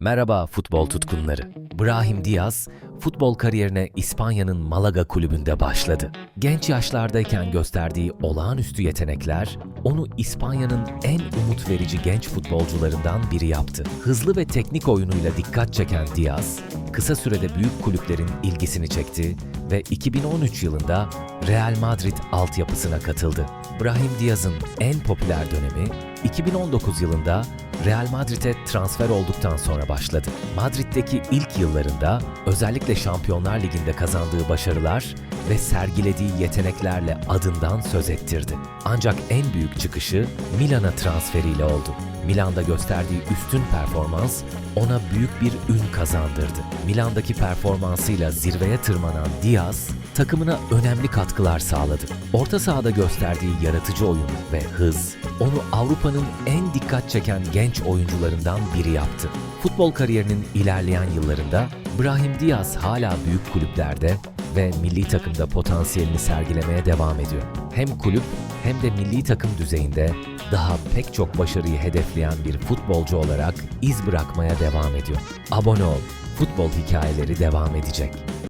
Merhaba futbol tutkunları. Brahim Diaz, futbol kariyerine İspanya'nın Malaga kulübünde başladı. Genç yaşlardayken gösterdiği olağanüstü yetenekler, onu İspanya'nın en umut verici genç futbolcularından biri yaptı. Hızlı ve teknik oyunuyla dikkat çeken Diaz, kısa sürede büyük kulüplerin ilgisini çekti ve 2013 yılında Real Madrid altyapısına katıldı. Brahim Diaz'ın en popüler dönemi 2019 yılında Real Madrid'e transfer olduktan sonra başladı. Madrid'deki ilk yıllarında özellikle Şampiyonlar Ligi'nde kazandığı başarılar ve sergilediği yeteneklerle adından söz ettirdi. Ancak en büyük çıkışı Milan'a transferiyle oldu. Milan'da gösterdiği üstün performans ona büyük bir ün kazandırdı. Milan'daki performansıyla zirveye tırmanan Diaz, takımına önemli katkılar sağladı. Orta sahada gösterdiği yaratıcı oyun ve hız, onu Avrupa'nın en dikkat çeken genç oyuncularından biri yaptı. Futbol kariyerinin ilerleyen yıllarında Brahim Diaz hala büyük kulüplerde ve milli takımda potansiyelini sergilemeye devam ediyor. Hem kulüp hem de milli takım düzeyinde daha pek çok başarıyı hedefleyen bir futbolcu olarak iz bırakmaya devam ediyor. Abone ol, futbol hikayeleri devam edecek.